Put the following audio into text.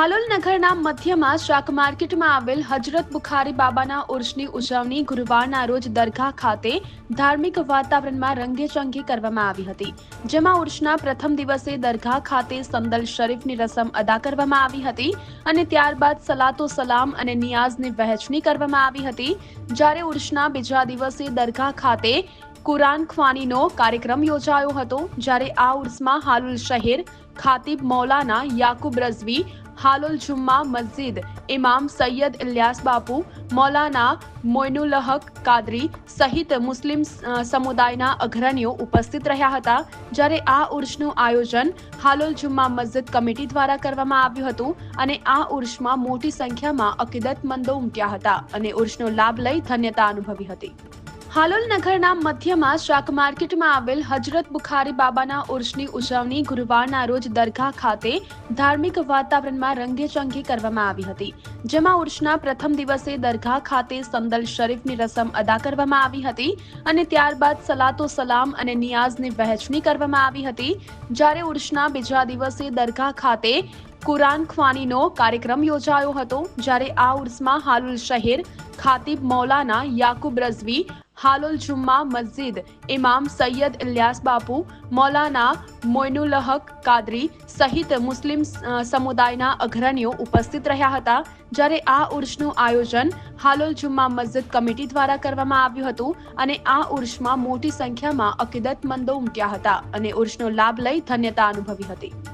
હાલોલ નગરના મધ્યમાં શાક માર્કેટમાં આવેલ હજરત બુખારી બાબાના ઉર્ષની ઉજવણી ગુરુવારના રોજ દરગાહ ખાતે ધાર્મિક વાતાવરણમાં રંગેચંગી કરવામાં આવી હતી. જેમાં ઉર્ષના પ્રથમ દિવસે દરગાહ ખાતે સમદલ શરીફની રસમ અદા કરવામાં આવી હતી અને ત્યારબાદ સલાતો સલામ અને નિયાઝની વહેંચણી કરવામાં આવી હતી. જ્યારે ઉર્ષના બીજા દિવસે દરગાહ ખાતે કુરાન ખ્વાનીનો કાર્યક્રમ યોજાયો હતો, જ્યારે આ ઉર્સમાં હાલુલ શહેર ખાતિબ મૌલાના યાકુબ રઝવી હાલોલ જુમ્મા મસ્જિદ ઇમામ સૈયદ ઇલ્યાસ બાપુ મૌલાના મોઇનુલહક કાદરી સહિત મુસ્લિમ સમુદાયના અગ્રણીઓ ઉપસ્થિત રહ્યા હતા જ્યારે આ ઉર્ષનું આયોજન હાલોલ જુમ્મા મસ્જિદ કમિટી દ્વારા કરવામાં આવ્યું હતું અને આ ઉર્ષમાં મોટી સંખ્યામાં અકીદતમંદો ઉમટ્યા હતા અને ઉર્ષનો લાભ લઈ ધન્યતા અનુભવી હતી હાલોલ નગરના મધ્યમાં શાક માર્કેટમાં આવેલ હજરત બુખારી બાબાના ઉર્ષની ઉજવણી ગુરુવારના રોજ દરગાહ ખાતે ધાર્મિક વાતાવરણમાં રંગેચંગી કરવામાં આવી હતી. જેમાં ઉર્ષના પ્રથમ દિવસે દરગાહ ખાતે સમદલ શરીફની રસમ અદા કરવામાં આવી હતી અને ત્યારબાદ સલાતો સલામ અને નિયાઝની વહેંચણી કરવામાં આવી હતી. જ્યારે ઉર્ષના બીજા દિવસે દરગાહ ખાતે કુરાન ખ્વાનીનો કાર્યક્રમ યોજાયો હતો, જ્યારે આ ઉર્સમાં હાલુલ શહેર ખાતિબ મૌલાના યાકુબ રઝવી હાલોલ જુમ્મા મસ્જિદ ઇમામ સૈયદ ઇલ્યાસ બાપુ મૌલાના મોઇનુલહક કાદરી સહિત મુસ્લિમ સમુદાયના અગ્રણીઓ ઉપસ્થિત રહ્યા હતા જ્યારે આ ઉર્ષનું આયોજન હાલોલ જુમ્મા મસ્જિદ કમિટી દ્વારા કરવામાં આવ્યું હતું અને આ ઉર્ષમાં મોટી સંખ્યામાં અકીદતમંદો ઉમટ્યા હતા અને ઉર્ષનો લાભ લઈ ધન્યતા અનુભવી હતી